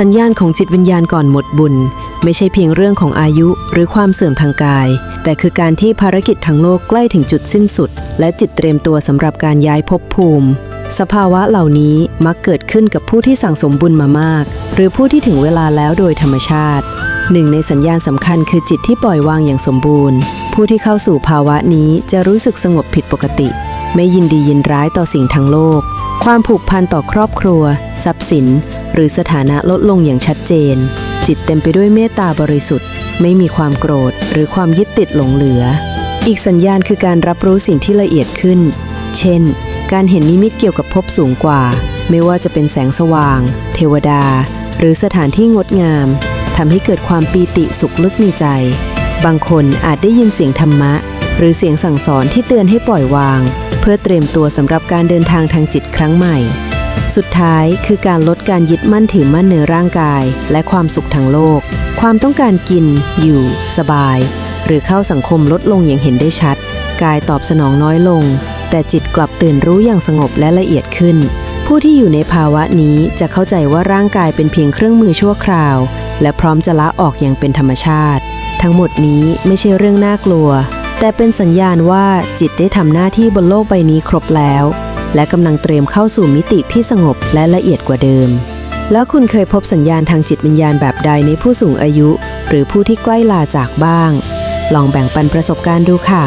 สัญญาณของจิตวิญญาณก่อนหมดบุญ ไม่ใช่เพียงเรื่องของอายุหรือความเสื่อมทางกาย แต่คือการที่ภารกิจทางโลกใกล้ถึงจุดสิ้นสุด และจิตเตรียมตัวสำหรับการย้ายภพภูมิ สภาวะเหล่านี้มักเกิดขึ้นกับผู้ที่สั่งสมบุญมามาก หรือผู้ที่ถึงเวลาแล้วโดยธรรมชาติหนึ่งในสัญญาณสำคัญคือจิตที่ปล่อยวางอย่างสมบูรณ์ ผู้ที่เข้าสู่ภาวะนี้จะรู้สึกสงบผิดปกติ ไม่ยินดียินร้ายต่อสิ่งทางโลก ความผูกพันต่อครอบครัว ทรัพย์สิน หรือสถานะลดลงอย่างชัดเจน จิตเต็มไปด้วยเมตตาบริสุทธิ์ ไม่มีความโกรธหรือความยึดติดหลงเหลือ อีกสัญญาณคือการรับรู้สิ่งที่ละเอียดขึ้น เช่น การเห็นนิมิตเกี่ยวกับภพสูงกว่า ไม่ว่าจะเป็นแสงสว่าง เทวดา หรือสถานที่งดงามทำให้เกิดความปีติสุขลึกในใจ บางคนอาจได้ยินเสียงธรรมะ หรือเสียงสั่งสอนที่เตือนให้ปล่อยวาง เพื่อเตรียมตัวสำหรับการเดินทางทางจิตครั้งใหม่ สุดท้ายคือการลดการยึดมั่นถือมั่นในร่างกาย และความสุขทางโลก ความต้องการกิน อยู่ สบาย หรือเข้าสังคมลดลงอย่างเห็นได้ชัด กายตอบสนองน้อยลง แต่จิตกลับตื่นรู้อย่างสงบและละเอียดขึ้น ผู้ที่อยู่ในภาวะนี้จะเข้าใจว่าร่างกายเป็นเพียงเครื่องมือชั่วคราว และพร้อมจะละออกอย่างเป็นธรรมชาติ ทั้งหมดนี้ไม่ใช่เรื่องน่ากลัว แต่เป็นสัญญาณว่าจิตได้ทำหน้าที่บนโลกใบนี้ครบแล้ว และกำลังเตรียมเข้าสู่มิติที่สงบและละเอียดกว่าเดิม แล้วคุณเคยพบสัญญาณทางจิตวิญญาณแบบใดในผู้สูงอายุ หรือผู้ที่ใกล้ลาจากบ้าง ลองแบ่งปันประสบการณ์ดูค่ะ